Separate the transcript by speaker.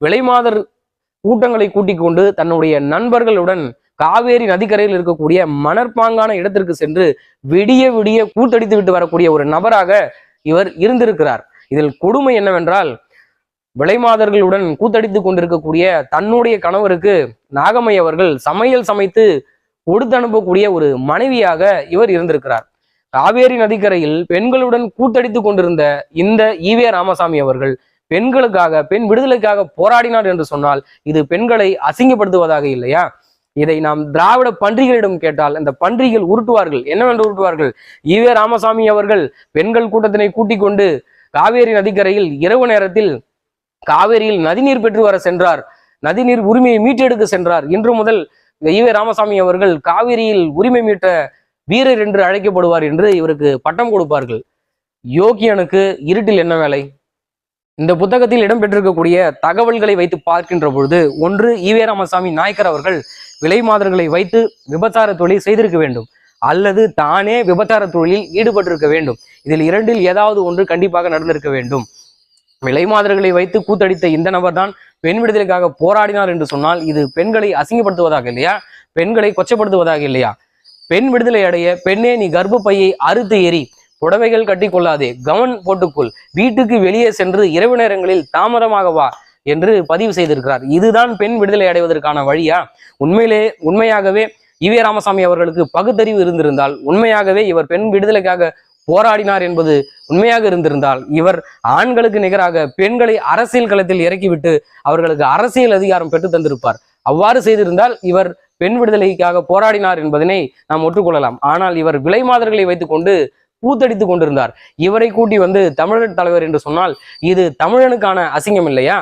Speaker 1: விலைமாதர் கூட்டங்களை கூட்டிக் கொண்டு தன்னுடைய நண்பர்களுடன் காவேரி நதிக்கரையில் இருக்கக்கூடிய மணற்பாங்கான இடத்திற்கு சென்று விடிய விடிய கூத்தடித்து விட்டு வரக்கூடிய ஒரு நபராக இவர் இருந்திருக்கிறார். இதில் கொடுமை என்னவென்றால் விலைமாதர்களுடன் கூத்தடித்துக் கொண்டிருக்கக்கூடிய தன்னுடைய கணவருக்கு நாகம்மை அவர்கள் சமையல் சமைத்து கொடுத்து அனுப்பக்கூடிய ஒரு மனைவியாக இவர் இருந்திருக்கிறார். காவேரி நதிக்கரையில் பெண்களுடன் கூத்தடித்துக் கொண்டிருந்த இந்த ஈவே ராமசாமி அவர்கள் பெண்களுக்காக பெண் விடுதலைக்காக போராடினார் என்று சொன்னால் இது பெண்களை அசிங்கப்படுத்துவதாக இல்லையா? இதை நாம் திராவிட பன்றிகளிடம் கேட்டால் அந்த பன்றிகள் உருட்டுவார்கள். என்னவென்று உருட்டுவார்கள்? ஈவே ராமசாமி அவர்கள் பெண்கள் கூட்டத்தினை கூட்டிக் கொண்டு காவேரி நதிக்கரையில் இரவு நேரத்தில் காவேரியில் நதிநீர் பெற்று வர சென்றார். நதிநீர் உரிமையை மீட்டெடுக்க சென்றார். இன்று முதல் ஈவே ராமசாமி அவர்கள் காவிரியில் உரிமை மீட்ட வீரர் என்று அழைக்கப்படுவார் என்று இவருக்கு பட்டம் கொடுப்பார்கள். யோகியனுக்கு இருட்டில் என்ன வேலை? இந்த புத்தகத்தில் இடம்பெற்றிருக்கக்கூடிய தகவல்களை வைத்து பார்க்கின்ற பொழுது ஒன்று ஈவே ராமசாமி நாயக்கர் அவர்கள் விலை மாதர்களை வைத்து விபச்சார தொழில் செய்திருக்க வேண்டும் அல்லது தானே விபச்சார தொழிலில் ஈடுபட்டிருக்க வேண்டும். இதில் இரண்டில் ஏதாவது ஒன்று கண்டிப்பாக நடந்திருக்க வேண்டும். விலை மாதர்களை வைத்து கூத்தடித்த இந்த நபர் தான் பெண் விடுதலைக்காக போராடினார் என்று சொன்னால் இது பெண்களை அசிங்கப்படுத்துவதாக இல்லையா? பெண்களை கொச்சப்படுத்துவதாக இல்லையா? பெண் விடுதலை அடைய பெண்ணே நீ கர்ப்பப்பையை அறுத்து எறி புடவைகள் கட்டி கொள்ளாதே. கவன் போட்டுக்கொள். வீட்டுக்கு வெளியே சென்று இரவு நேரங்களில் தாமதமாக வா என்று பதிவு செய்திருக்கிறார். இதுதான் பெண் விடுதலை அடைவதற்கான வழியா? உண்மையிலே உண்மையாகவே ஈவே ராமசாமி அவர்களுக்கு பகுத்தறிவு இருந்திருந்தால் உண்மையாகவே இவர் பெண் விடுதலைக்காக போராடினார் என்பது உண்மையாக இருந்திருந்தால் இவர் ஆண்களுக்கு நிகராக பெண்களை அரசியல் களத்தில் இறக்கிவிட்டு அவர்களுக்கு அரசியல் அதிகாரம் பெற்று தந்திருப்பார். அவ்வாறு செய்திருந்தால் இவர் பெண் விடுதலைக்காக போராடினார் என்பதனை நாம் ஒற்றுக்கொள்ளலாம். ஆனால் இவர் விலை மாதர்களை வைத்துக்கொண்டு கூத்தடித்துக் கொண்டிருந்தார். இவரை கூட்டி வந்து தமிழர் தலைவர் என்று சொன்னால் இது தமிழனுக்கான அசிங்கம் இல்லையா?